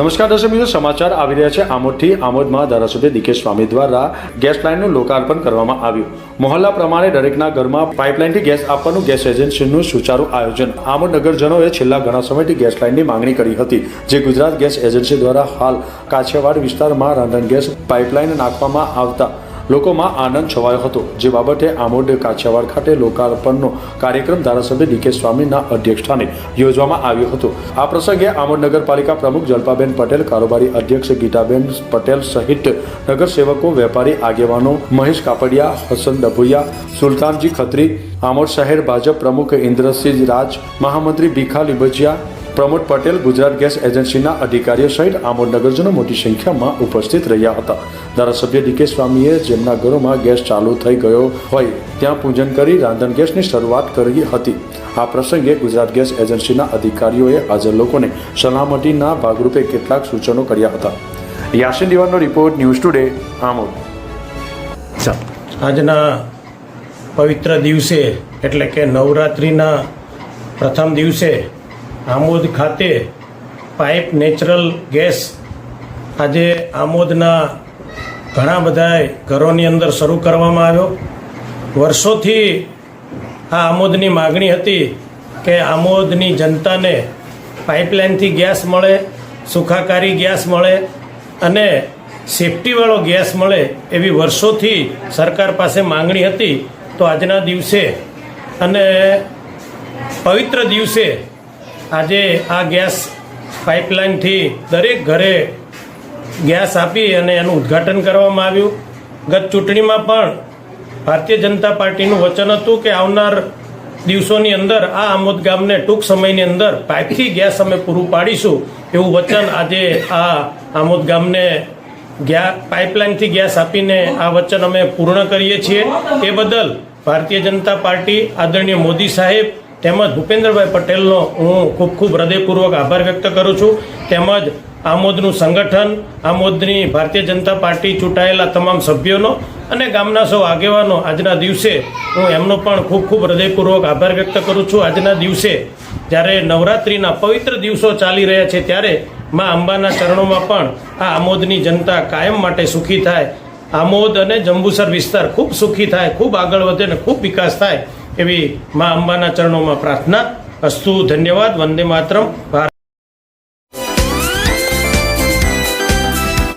નમસ્કાર દર્શક મિત્રો, સમાચાર આવી રહ્યા છે આમોદથી. આમોદમાં ધારાસભ્ય દિકેશ સ્વામી દ્વારા ગેસ લાઇનનું લોકાર્પણ કરવામાં આવ્યું. મોહલ્લા પ્રમાણે દરેકના ઘરમાં પાઇપલાઇનથી ગેસ આપવાનું ગેસ એજન્સીનું સુચારુ આયોજન. આમોદ નગરજનોએ છેલ્લા ઘણા સમયથી ગેસ લાઇનની માંગણી કરી હતી, જે ગુજરાત ગેસ એજન્સી દ્વારા હાલ કાછિયાવાડ વિસ્તારમાં રાંધણ ગેસ પાઇપલાઇન નાખવામાં આવતા લોકોમાં આનંદ છવાયો હતો. જે બાબતે આમોડ કાછિયાવાડ ખાતે લોકાર્પણનો કાર્યક્રમ ધારાસભ્ય ડીકે સ્વામીના અધ્યક્ષસ્થાને યોજવામાં આવ્યો હતો. આ પ્રસંગે આમોદ નગરપાલિકા પ્રમુખ જલ્પાબેન પટેલ, કારોબારી અધ્યક્ષ ગીતાબેન પટેલ સહિત નગરસેવકો, વેપારી આગેવાનો મહેશ કાપડિયા, હસન ડભુયા સુલતાનજી ખત્રી, આમોદ શહેર ભાજપ પ્રમુખ ઇન્દ્રસિંહ રાજ, મહામંત્રી ભીખા લીબજિયા પ્રમોદ પટેલ ગુજરાત ગેસ એજન્સીના અધિકારીઓ સહિત આમોદ નગરજનો મોટી સંખ્યામાં ઉપસ્થિત રહ્યા હતા. ધારાસભ્ય ડીકે સ્વામીએ જેમના ઘરોમાં ગેસ ચાલુ થઈ ગયો હોય ત્યાં પૂજન કરી રાંધણ ગેસની શરૂઆત કરી હતી. આ પ્રસંગે ગુજરાત ગેસ એજન્સીના અધિકારીઓએ હાજર લોકોને સલામતીના ભાગરૂપે કેટલાક સૂચનો કર્યા હતા. યાસીન દિવાનનો રિપોર્ટ ન્યૂઝ ટુડે, આમોદ. આજના પવિત્ર દિવસે, એટલે કે નવરાત્રિના પ્રથમ દિવસે આમોદ ખાતે પાઇપ નેચરલ ગેસ આજે આમોદના ઘણા બધા ઘરોની અંદર શરૂ કરવામાં આવ્યો. વર્ષોથી આ આમોદની માગણી હતી કે આમોદની જનતાને પાઇપલાઇનથી ગેસ મળે, સુખાકારી ગેસ મળે અને સેફટીવાળો ગેસ મળે એવી વર્ષોથી સરકાર પાસે માંગણી હતી. તો આજના દિવસે અને પવિત્ર દિવસે આજે આ ગેસ પાઇપલાઇનથી દરેક ઘરે ગેસ આપી અને એનું ઉદ્ઘાટન કરવામાં આવ્યું. ગત ચૂંટણીમાં પણ ભારતીય જનતા પાર્ટીનું વચન હતું કે આવનાર દિવસોની અંદર આ આમોદ ગામને ટૂંક સમયની અંદર પાઇપથી ગેસ અમે પૂરું પાડીશું એવું વચન આજે આ આમોદ ગામને ગેસ પાઇપલાઇનથી ગેસ આપીને આ વચન અમે પૂર્ણ કરીએ છીએ. એ બદલ ભારતીય જનતા પાર્ટી આદરણીય મોદી સાહેબ તેમજ ભૂપેન્દ્રભાઈ પટેલનો હું ખૂબ ખૂબ હૃદયપૂર્વક આભાર વ્યક્ત કરું છું. તેમજ આમોદનું સંગઠન, આમોદની ભારતીય જનતા પાર્ટી ચૂંટાયેલા તમામ સભ્યોનો અને ગામના સૌ આગેવાનો આજના દિવસે હું એમનો પણ ખૂબ ખૂબ હૃદયપૂર્વક આભાર વ્યક્ત કરું છું. આજના દિવસે જ્યારે નવરાત્રિના પવિત્ર દિવસો ચાલી રહ્યા છે ત્યારે મા અંબાના ચરણોમાં પણ આ આમોદની જનતા કાયમ માટે સુખી થાય. આમોદ અને જંબુસર વિસ્તાર ખૂબ સુખી થાય, ખૂબ આગળ વધે અને ખૂબ વિકાસ થાય. એવી મા અંબાના ચરણોમાં પ્રાર્થના. અસ્તુ ધન્યવાદ વંદે માતરમ.